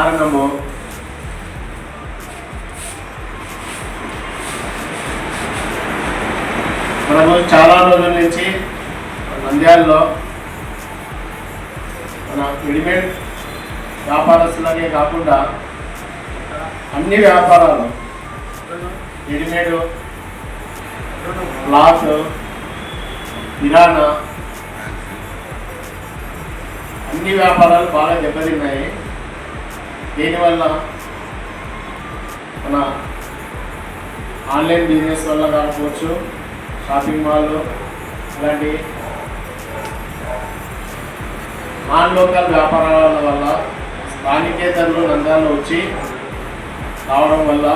కారణము మనము చాలా రోజుల నుంచి నంద్యాలలో మన రెడీమేడ్ వ్యాపారస్తులనే కాకుండా అన్ని వ్యాపారాలు రెడీమేడ్ క్లాత్ కిరాణా అన్ని వ్యాపారాలు బాగా దెబ్బతిన్నాయి. దీనివల్ల? మన ఆన్లైన్ బిజినెస్ వల్ల కాకపోవచ్చు షాపింగ్ మాల్ ఇలాంటి నాన్ లోకల్ వ్యాపారాల వల్ల స్థానికేతరులు రంగాల్లో వచ్చి రావడం వల్ల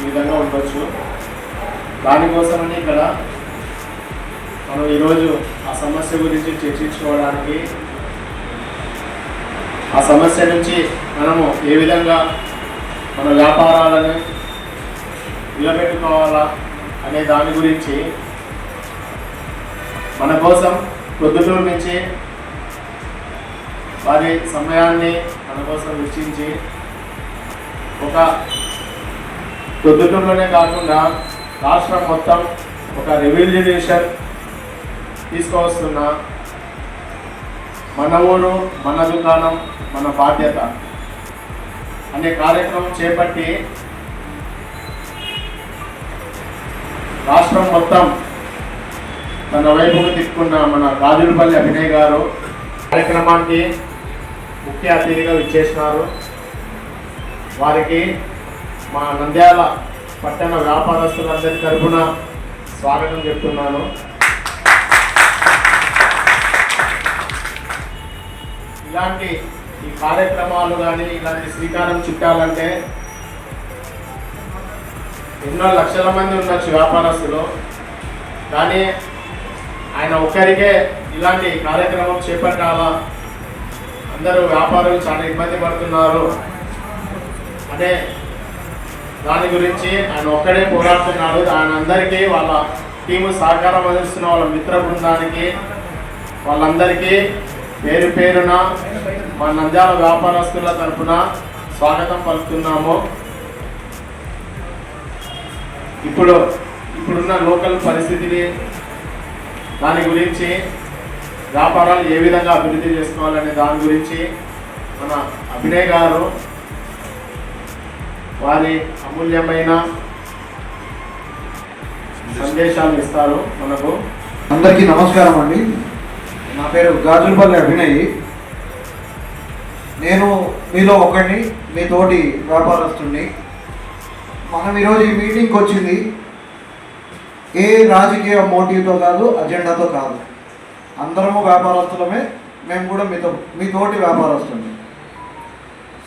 ఈ విధంగా ఉండొచ్చు. దానికోసమని ఇక్కడ మనం ఈరోజు ఆ సమస్య గురించి చర్చించుకోవడానికి ఆ సమస్య నుంచి మనము ఏ విధంగా మన వ్యాపారాలను నిలబెట్టుకోవాలా అనే దాని గురించి మన కోసం పొద్దుటూరు నుంచి వారి సమయాన్ని మన కోసం వెచ్చించి ఒక పొద్దుటూరులోనే కాకుండా రాష్ట్రం మొత్తం ఒక రెవల్యూషన్ తీసుకువస్తున్న మన ఊరు మన దుకాణం మన బాధ్యత అనే కార్యక్రమం చేపట్టి రాష్ట్రం మొత్తం తన వైపుకు తిప్పుకున్న మన రాజులపల్లి అభినయ్ గారు కార్యక్రమానికి ముఖ్య అతిథిగా విచ్చేసినారు. వారికి మా నంద్యాల పట్టణ వ్యాపారస్తులందరి తరపున స్వాగతం చెప్తున్నాను. ఇలాంటి ఈ కార్యక్రమాలు కానీ ఇలాంటి శ్రీకారం చుట్టాలంటే ఎన్నో లక్షల మంది ఉండొచ్చు వ్యాపారస్తులు కానీ ఆయన ఒక్కరికే ఇలాంటి కార్యక్రమం చేపట్టాలా. అందరూ వ్యాపారులు చాలా ఇబ్బంది పడుతున్నారు. అనే దాని గురించి ఆయన ఒక్కడే పోరాడుతున్నాడు. ఆయన అందరికీ వాళ్ళ టీము సహకారం అందిస్తున్న వాళ్ళ మిత్ర బృందానికి వాళ్ళందరికీ పేరు పేరున మా నంద్యాల వ్యాపారస్తుల తరపున స్వాగతం పలుకుతున్నాము. ఇప్పుడు ఇప్పుడున్న లోకల్ పరిస్థితిని దాని గురించి వ్యాపారాలు ఏ విధంగా అభివృద్ధి చేసుకోవాలనే దాని గురించి మన అభినయ్ గారు వారి అమూల్యమైన సందేశాలు ఇస్తారు మనకు. అందరికీ నమస్కారం అండి. పేరు గాజులపల్లి అభినయ్. నేను మీలో ఒకడిని మీ తోటి వ్యాపారస్తుడిని మనం ఈరోజు ఈ మీటింగ్కి వచ్చింది ఏ రాజకీయ మోటివ్తో కాదు అజెండాతో కాదు. అందరము వ్యాపారస్తులమే మేము కూడా మీతో మీ తోటి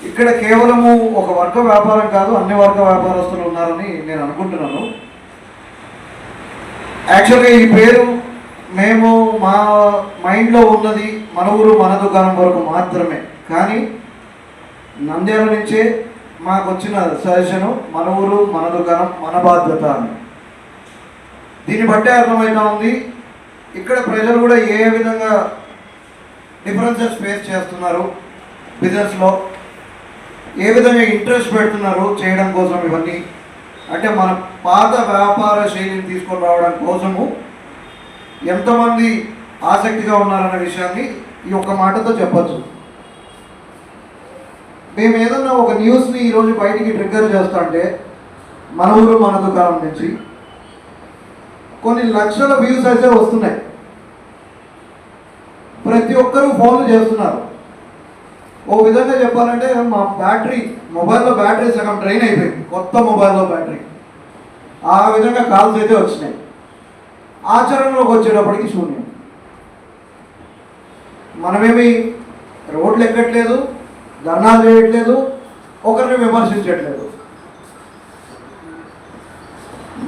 ఇక్కడ కేవలము ఒక వర్గ వ్యాపారం కాదు అన్ని వర్గ వ్యాపారస్తులు ఉన్నారని నేను అనుకుంటున్నాను. యాక్చువల్గా ఈ పేరు మేము మా మైండ్లో ఉన్నది మన ఊరు మన దుకాణం వరకు మాత్రమే. కానీ నంద్యాల నుంచే మాకు వచ్చిన సజెషను మన ఊరు మన దుకాణం మన బాధ్యత అని. దీన్ని బట్టే అర్థమవుతా ఉంది. ఇక్కడ ప్రజలు కూడా ఏ విధంగా డిఫరెన్సెస్ ఫేస్ చేస్తున్నారు బిజినెస్లో ఏ విధంగా ఇంట్రెస్ట్ పెడుతున్నారు చేయడం కోసం ఇవన్నీ? అంటే మన పాత వ్యాపార శైలిని తీసుకొని రావడం కోసము ఎంతమంది ఆసక్తిగా ఉన్నారన్న విషయాన్ని ఈ ఒక్క మాటతో చెప్పచ్చు. మేము ఏదన్నా ఒక న్యూస్ని ఈరోజు బయటికి ట్రిగ్గర్ చేస్తుంటే మన ఊరు మన దుకాణం నుంచి కొన్ని లక్షల వ్యూస్ అయితే వస్తున్నాయి. ప్రతి ఒక్కరూ ఫోన్లు చేస్తున్నారు. ఓ విధంగా చెప్పాలంటే మా బ్యాటరీ మొబైల్లో బ్యాటరీ సగం డ్రైన్ అయిపోయింది. కొత్త మొబైల్లో బ్యాటరీ ఆ విధంగా కాల్స్ అయితే వచ్చినాయి. ఆచరణలోకి వచ్చేటప్పటికి శూన్యం. మనమేమి రోడ్లు ఎక్కట్లేదు ధర్నాలు చేయట్లేదు ఒకరిని విమర్శించట్లేదు.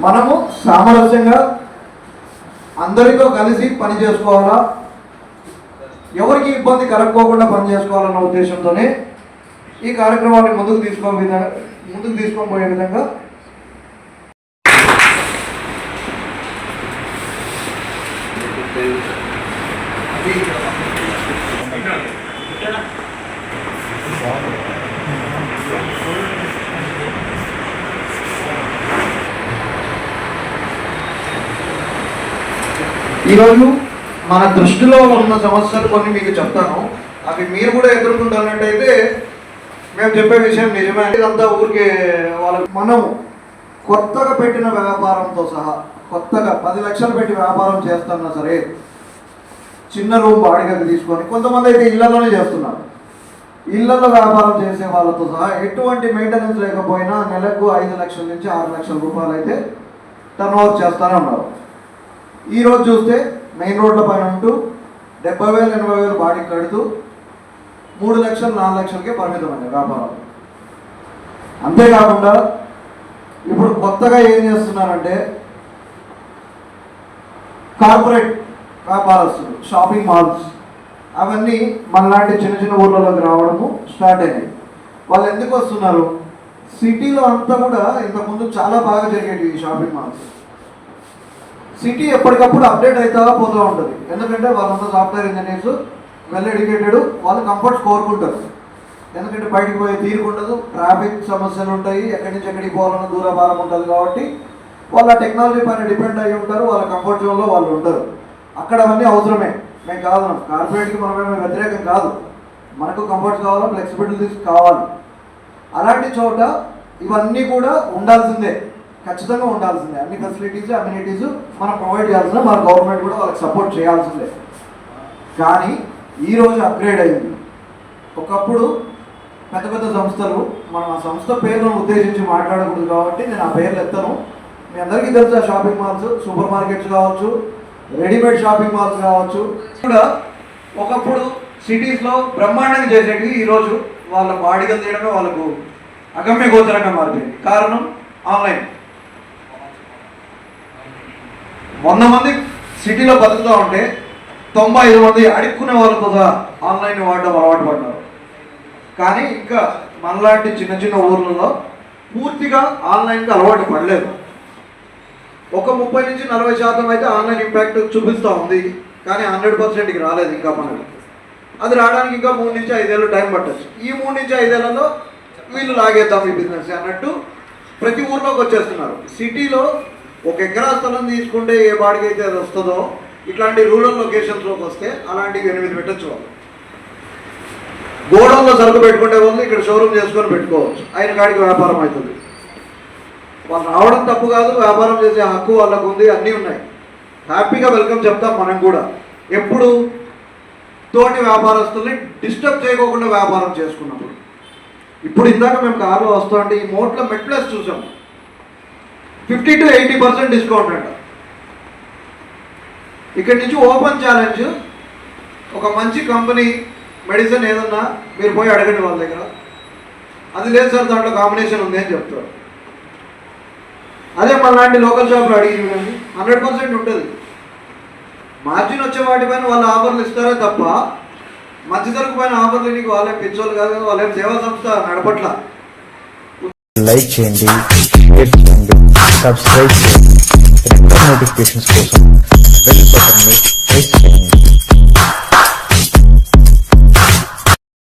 మనము సామరస్యంగా అందరితో కలిసి పని చేసుకోవాలా? ఎవరికి ఇబ్బంది కలగకోకుండా పని చేసుకోవాలన్న ఉద్దేశంతోనే ఈ కార్యక్రమాన్ని ముందుకు తీసుకో విధంగా ముందుకు తీసుకొని పోయే విధంగా అది ఈరోజు మన దృష్టిలో ఉన్న సమస్యలు కొన్ని మీకు చెప్తాను. అవి మీరు కూడా ఎదుర్కొంటున్నట్టయితే మేము చెప్పే విషయం నిజమే. ఇదంతా ఊరికే వాళ్ళ మనం కొత్తగా పెట్టిన వ్యాపారంతో సహా కొత్తగా పది లక్షలు పెట్టి వ్యాపారం చేస్తున్నా సరే చిన్న రూమ్ బాడిగకి తీసుకొని కొంతమంది అయితే ఇళ్ళలోనే చేస్తున్నారు. ఇళ్ళలో వ్యాపారం చేసే వాళ్ళతో సహా ఎటువంటి మెయింటెనెన్స్ లేకపోయినా నెలకు ఐదు లక్షల నుంచి ఆరు లక్షల రూపాయలు అయితే టర్న్ ఓవర్ చేస్తూనే ఉన్నారు. ఈరోజు చూస్తే మెయిన్ రోడ్ల పైన ఉంటూ డెబ్బై వేలు ఎనభై వేలు బాడీ కడుతూ మూడు లక్షలు నాలుగు లక్షలకే పరిమితమైన వ్యాపారం. అంతేకాకుండా ఇప్పుడు కొత్తగా ఏం చేస్తున్నారంటే కార్పొరేట్ వ్యాపారస్తులు షాపింగ్ మాల్స్ అవన్నీ మనలాంటి చిన్న చిన్న ఊర్లలోకి రావడము స్టార్ట్ అయినాయి వాళ్ళు ఎందుకు వస్తున్నారు? సిటీలో అంతా కూడా ఇంతకుముందు చాలా బాగా జరిగేవి ఈ షాపింగ్ మాల్స్ సిటీ ఎప్పటికప్పుడు అప్డేట్ అవుతా పోతూ ఉంటుంది. ఎందుకంటే వాళ్ళంతా సాఫ్ట్వేర్ ఇంజనీర్స్ వెల్ ఎడ్యుకేటెడ్ వాళ్ళు కంఫర్ట్స్ కోరుకుంటారు ఎందుకంటే బయటికి పోయే తీరుకుండదు ట్రాఫిక్ సమస్యలు ఉంటాయి ఎక్కడి నుంచి ఎక్కడికి పోవాలన్న దూరభారం ఉంటుంది కాబట్టి వాళ్ళ టెక్నాలజీ పైన డిపెండ్ అయి ఉంటారు వాళ్ళ కంఫర్ట్ జోన్లో వాళ్ళు ఉంటారు అక్కడ అవన్నీ అవసరమే. మేము కాదు కార్పొరేట్కి మనమేమో వ్యతిరేకం కాదు. మనకు కంఫర్ట్ కావాలా ఫ్లెక్సిబిలిటీస్ కావాలి. అలాంటి చోట ఇవన్నీ కూడా ఉండాల్సిందే. ఖచ్చితంగా ఉండాల్సిందే. అన్ని ఫెసిలిటీస్ అమ్యూనిటీస్ మనం ప్రొవైడ్ చేయాల్సిందే మన గవర్నమెంట్ కూడా వాళ్ళకి సపోర్ట్ చేయాల్సిందే. కానీ ఈరోజు అప్గ్రేడ్ అయింది. ఒకప్పుడు పెద్ద పెద్ద సంస్థలు మనం ఆ సంస్థ పేర్లను ఉద్దేశించి మాట్లాడకూడదు కాబట్టి నేను ఆ పేర్లు ఎత్తాను. మీ అందరికీ తెలుసు షాపింగ్ మాల్స్ సూపర్ మార్కెట్స్ కావచ్చు రెడీమేడ్ షాపింగ్ మాల్స్ కావచ్చు. కూడా ఒకప్పుడు సిటీస్లో బ్రహ్మాండంగా చేసేటివి ఈరోజు వాళ్ళ బాడీగా తీయడమే వాళ్ళకు అగమ్య గోచరంగా మారిపోయింది. కారణం ఆన్లైన్. వంద మంది సిటీలో బతుకుతూ ఉంటే తొంభై ఐదు మంది అడుక్కునే వాళ్ళతో సహా ఆన్లైన్ వాడడం అలవాటు పడ్డారు. కానీ ఇంకా మనలాంటి చిన్న చిన్న ఊర్లలో పూర్తిగా ఆన్లైన్కి అలవాటు పడలేదు. ఒక ముప్పై నుంచి నలభై శాతం అయితే ఆన్లైన్ ఇంపాక్ట్ చూపిస్తూ ఉంది. కానీ హండ్రెడ్ పర్సెంట్కి రాలేదు ఇంకా మనకి అది రావడానికి ఇంకా మూడు నుంచి ఐదేళ్ళు టైం పట్టచ్చు. ఈ మూడు నుంచి ఐదేళ్ళలో వీళ్ళు లాగేద్దాం ఈ బిజినెస్ అన్నట్టు ప్రతి ఊర్లోకి వచ్చేస్తున్నారు. సిటీలో ఒక ఎకరా స్థలం తీసుకుంటే ఏ బాడికి అయితే అది వస్తుందో ఇట్లాంటి రూరల్ లొకేషన్స్లోకి వస్తే అలాంటివి ఎనిమిది పెట్టచ్చు వాళ్ళు. గోడౌన్లో సరుకు పెట్టుకుంటే వాళ్ళు ఇక్కడ షోరూమ్ చేసుకొని పెట్టుకోవచ్చు. ఆయన కాడికి వ్యాపారం అవుతుంది. వాళ్ళు రావడం తప్పు కాదు వ్యాపారం చేసే హక్కు వాళ్ళకు ఉంది అన్నీ ఉన్నాయి. హ్యాపీగా వెల్కమ్ చెప్తాం మనం కూడా. ఎప్పుడు తోటి వ్యాపారస్తుల్ని డిస్టర్బ్ చేయకోకుండా వ్యాపారం చేసుకున్నప్పుడు. ఇప్పుడు ఇందాక మేము కారులో వస్తుంటే ఈ మోట్లో మెట్లెస్ చూసాం. Fifty to eighty percent discount అంట. ఇక్కడి నుంచి ఓపెన్ ఛాలెంజ్. ఒక మంచి కంపెనీ మెడిసిన్ ఏదన్నా మీరు పోయి అడగండి వాళ్ళ దగ్గర. అది లేదు సార్ దాంట్లో కాంబినేషన్ ఉంది అని చెప్తారు. అదే మన లోకల్ షాప్లో అడిగి చూడండి. హండ్రెడ్ పర్సెంట్ ఉంటుంది. మార్జిన్ వచ్చే వాటిపైన వాళ్ళు ఆఫర్లు ఇస్తారే తప్ప మంచి సరుకు పైన ఆఫర్లు నీకు వాళ్ళే పిచ్చోళ్ళు కాదు కదా వాళ్ళేం సేవా సంస్థ నడపట్ల. లైక్ చేయండి చేయండి సబ్స్క్రైబ్ చేయండి. నోటిఫికేషన్స్ కోసం బెల్ బటన్ ప్రెస్ చేయండి.